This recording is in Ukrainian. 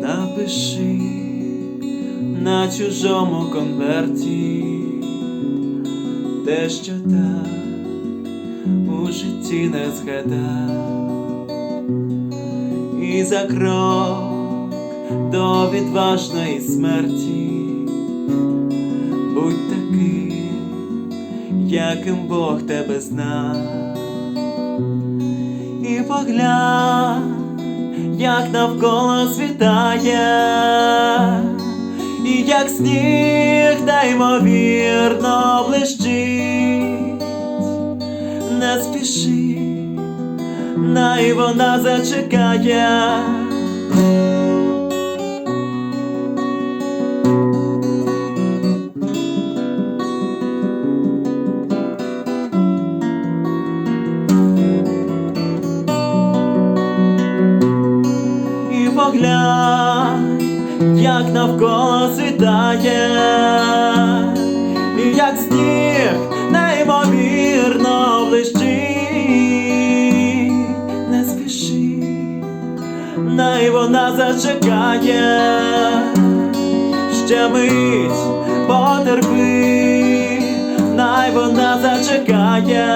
Напиши на чужому конверті те, що так у житті не згадав, і за крок до відважної смерті будь таким, яким Бог тебе знав, і поглянь, як навколо світає, і як сніг неймовірно блищить, не спіши, най вона зачекає. Поглянь, як навколо світає, і як сніг неймовірно блищить, не спіши, най вона зачекає, ще мить потерпи, най вона зачекає,